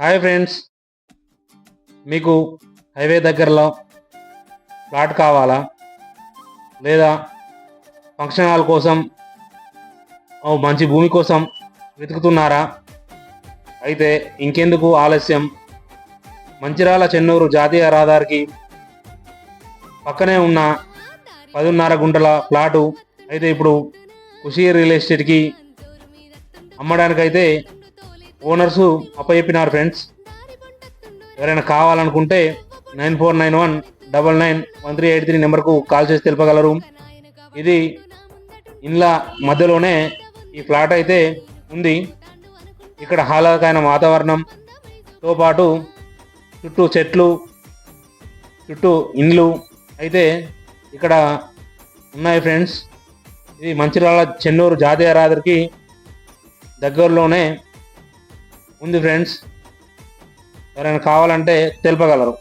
Hi friends. మీకు highway దగ్గరలో plot కావాలా? లేదా ఫంక్షన్ హాల్ కోసం ఓ మంచి భూమి కోసం వెతుకుతున్నారా? అయితే ఇంకెందుకు ఆలస్యం? మంచిర్యాల చెన్నూరు జాతీయ రహదారికి పక్కనే ఉన్న పదిన్నర గుంటల ప్లాటు అయితే ఇప్పుడు ఖుషి రియల్ ఎస్టేట్కి అమ్మడానికైతే ఓనర్సు అప్పచెప్పినారు ఫ్రెండ్స్. ఎవరైనా కావాలనుకుంటే nine four nine one double nine one three eight three నెంబర్కు కాల్ చేసి తెలుపగలరు. ఇది ఇండ్ల మధ్యలోనే ఈ ఫ్లాట్ అయితే ఉంది. ఇక్కడ ఆహ్లాదకరమైన వాతావరణంతో పాటు చుట్టూ చెట్లు చుట్టూ ఇండ్లు అయితే ఇక్కడ ఉన్నాయి ఫ్రెండ్స్. ఇది మంచిర్యాల చెన్నూరు జాతీయ రహదారికి దగ్గరలోనే ఉంది ఫ్రెండ్స్ ఎవరైనా కావాలంటే తెలుపగలరు.